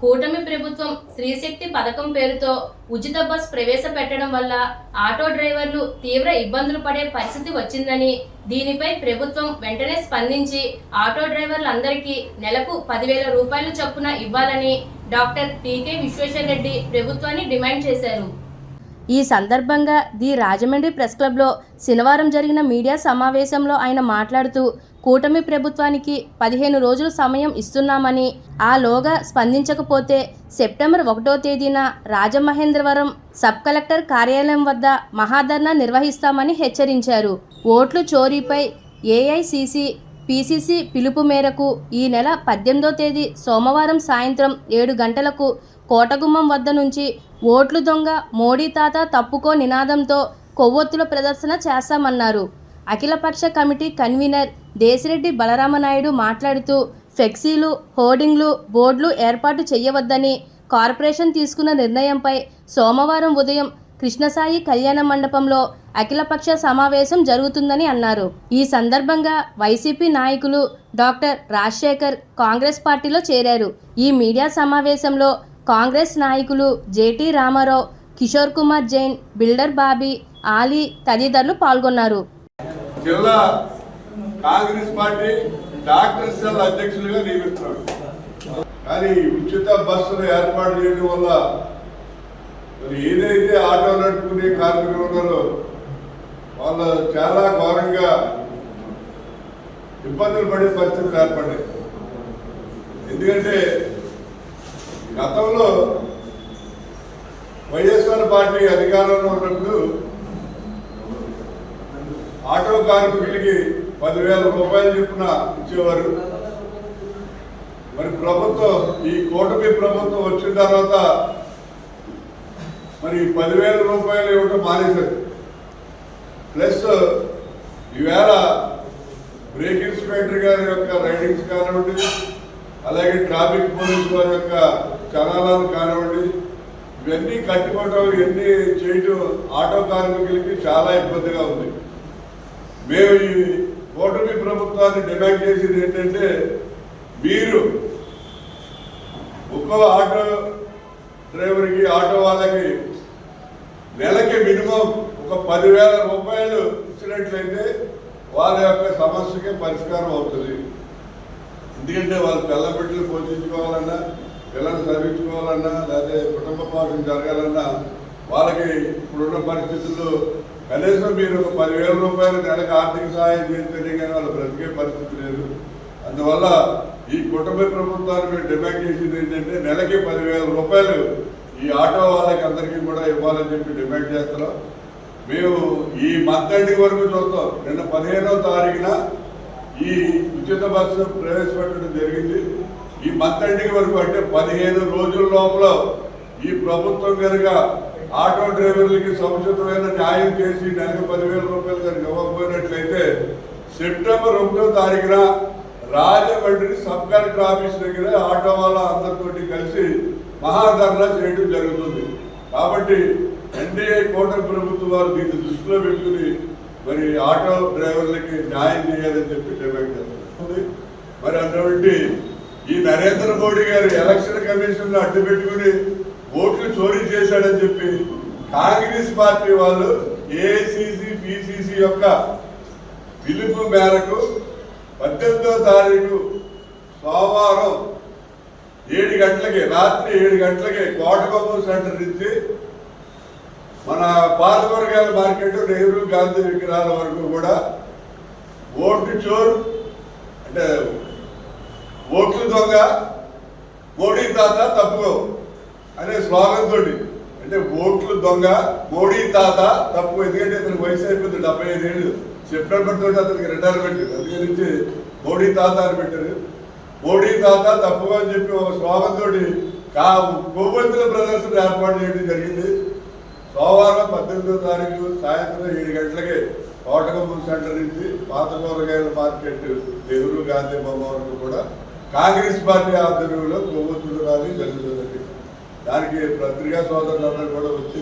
కూటమి ప్రభుత్వం స్త్రీశక్తి పథకం పేరుతో ఉచిత బస్ ప్రవేశపెట్టడం వల్ల ఆటో డ్రైవర్లు తీవ్ర ఇబ్బందులు పడే పరిస్థితి వచ్చిందని దీనిపై ప్రభుత్వం వెంటనే స్పందించి ఆటో డ్రైవర్లందరికీ నెలకు పదివేల రూపాయలు చొప్పున ఇవ్వాలని డాక్టర్ టీకే విశ్వేశ్వరరెడ్డి ప్రభుత్వాన్ని డిమాండ్ చేశారు. ఈ సందర్భంగా ది రాజమండ్రి ప్రెస్ క్లబ్లో శనివారం జరిగిన మీడియా సమావేశంలో ఆయన మాట్లాడుతూ కూటమి ప్రభుత్వానికి పదిహేను రోజులు సమయం ఇస్తున్నామని ఆలోగా స్పందించకపోతే సెప్టెంబర్ ఒకటో తేదీన రాజమహేంద్రవరం సబ్ కలెక్టర్ కార్యాలయం వద్ద మహాధర్నా నిర్వహిస్తామని హెచ్చరించారు. ఓట్లు చోరీపై ఏఐసిసి పిసిసి పిలుపు మేరకు ఈ నెల పద్దెనిమిదో తేదీ సోమవారం సాయంత్రం ఏడు గంటలకు కోటగుమ్మం వద్ద నుంచి ఓట్లు దొంగ మోడీ తాత తప్పుకో నినాదంతో కొవ్వొత్తుల ప్రదర్శన చేస్తామన్నారు అఖిలపక్ష కమిటీ కన్వీనర్ దేశిరెడ్డి బలరామనాయుడు మాట్లాడుతూ ఫ్లెక్సీలు హోర్డింగ్లు బోర్డులు ఏర్పాటు చేయవద్దని కార్పొరేషన్ తీసుకున్న నిర్ణయంపై సోమవారం ఉదయం కృష్ణసాయి కళ్యాణ మండపంలో అఖిలపక్ష సమావేశం జరుగుతుందని అన్నారు. ఈ సందర్భంగా వైసీపీ నాయకులు డాక్టర్ రాజశేఖర్ కాంగ్రెస్ పార్టీలో చేరారు. ఈ మీడియా సమావేశంలో కాంగ్రెస్ నాయకులు జేటీ రామారావు కిషోర్ కుమార్ జైన్ బిల్డర్ బాబీ ఆలీ తదితరులు పాల్గొన్నారు. జిల్లా కాంగ్రెస్ పార్టీ డాక్టర్ సెల్ అధ్యక్షులుగా నియమిస్తున్నాడు కానీ ఉచిత బస్సులు ఏర్పాటు చేయడం వల్ల మరి ఏదైతే ఆటో నడుపుకునే కార్మికులు ఉన్నారో వాళ్ళు చాలా ఘోరంగా ఇబ్బందులు పడే పరిస్థితులు ఏర్పడ్డాయి. ఎందుకంటే గతంలో వైఎస్ఆర్ పార్టీ అధికారంలో ఉన్నప్పుడు ఆటో కార్మికులకి పదివేల రూపాయలు చొప్పున ఇచ్చేవారు. మరి ప్రభుత్వం ఈ కూటమి ప్రభుత్వం వచ్చిన తర్వాత మరి పదివేల రూపాయలు ఇవ్వటం మానేశారు. ప్లస్ ఈవేళ బ్రేక్ ఇన్స్పెక్టర్ గారి యొక్క రైడింగ్స్ కానివ్వండి అలాగే ట్రాఫిక్ పోలీస్ వారి యొక్క చలానాలు కానివ్వండి ఇవన్నీ కట్టుకోవటం ఇవన్నీ చేయటం ఆటో కార్మికులకి చాలా ఇబ్బందిగా ఉంది. మేము ఈ కూటమి ప్రభుత్వాన్ని డిమాండ్ చేసేది ఏంటంటే మీరు ఒక్కో ఆటో డ్రైవర్కి ఆటో వాళ్ళకి నెలకి మినిమం ఒక పదివేల రూపాయలు ఇచ్చినట్లయితే వాళ్ళ యొక్క సమస్యకి పరిష్కారం అవుతుంది. ఎందుకంటే వాళ్ళు పిల్ల బిడ్డలు పోషించుకోవాలన్నా పిల్లలు చదివించుకోవాలన్నా లేదా కుటుంబ పాఠం జరగాలన్నా వాళ్ళకి ఇప్పుడున్న పరిస్థితుల్లో కనీసం మీరు పదివేల రూపాయలు నెలకు ఆర్థిక సహాయం చేస్తేనే కానీ వాళ్ళు బ్రతికే పరిస్థితి లేదు. అందువల్ల ఈ కుటుంబ ప్రభుత్వాన్ని మేము డిమాండ్ చేసింది ఏంటంటే నెలకి పదివేల రూపాయలు ఈ ఆటో వాళ్ళకి అందరికీ కూడా ఇవ్వాలని చెప్పి డిమాండ్ చేస్తున్నాం. మేము ఈ మంత్ ఎండింగ్ వరకు చూస్తాం. నిన్న పదిహేనో తారీఖున ఈ ఉచిత బస్సు ప్రవేశపెట్టడం జరిగింది. ఈ మంత్ ఎండింగ్ వరకు అంటే పదిహేను రోజుల లోపల ఈ ప్రభుత్వం కనుక ఆటో డ్రైవర్లకి సముచితమైన న్యాయం చేసి నెలకు పదివేల రూపాయలు కనుక ఇవ్వకపోయినట్లయితే సెప్టెంబర్ ఒకటో తారీఖున రాజమండ్రి సబ్ కలెక్టర్ ఆఫీస్ దగ్గర ఆటో వాళ్ళ అందరితోటి కలిసి మహాధర్నా చేయడం జరుగుతుంది. కాబట్టి ఎన్డీఏ కోట ప్రభుత్వం వారు దీన్ని దృష్టిలో పెట్టుకుని మరి ఆటో డ్రైవర్లకి న్యాయం చేయాలని చెప్పి డిమాండ్ చేస్తుంది మరి అటువంటి ఈ నరేంద్ర మోడీ గారు ఎలక్షన్ కమిషన్ అడ్డు పెట్టుకుని ఓట్లు చోరీ చేశాడని చెప్పి కాంగ్రెస్ పార్టీ వాళ్ళు ఏఐసిసి పిసిసి యొక్క పిలుపు మేరకు పద్దెనిమిదో తారీఖు సోమవారం ఏడు గంటలకి రాత్రి ఏడు గంటలకి కోటకొమ్మూరు సెంటర్ నుంచి మన పాలకూరగాయల మార్కెట్ నెహ్రూ గాంధీ విగ్రహాల వరకు కూడా ఓటు చోరు అంటే ఓట్లు దొంగ మోడీ తాత తప్పుకో అనే స్లోగన్ తోటి. అంటే ఓట్లు దొంగ మోడీ తాత తప్పుకో. ఎందుకంటే అతనికి వయసు అయిపోతుంది డెబ్బై ఐదు ఏళ్ళు సెప్టెంబర్ తోటి అతనికి రిటైర్మెంట్ అందుకని నుంచి మోడీ తాత అని పెట్టారు. మోడీ తాత తప్పుకో అని చెప్పి ఒక స్లోగన్ తోటి కా కొవ్వొత్తుల ప్రదర్శన ఏర్పాటు చేయడం జరిగింది. సోమవారం పద్దెనిమిదో తారీఖు సాయంత్రం ఏడు గంటలకి కోటకమ్మూరు సెంటర్ నుంచి పాత కూరగాయల మార్కెట్ నెహ్రూ గాంధీ బొమ్మ వరకు కూడా కాంగ్రెస్ పార్టీ ఆధ్వర్యంలో కొవ్వొత్తులు రాని జరుగుతుందండి. దానికి పత్రికా సోదరులందరూ కూడా వచ్చి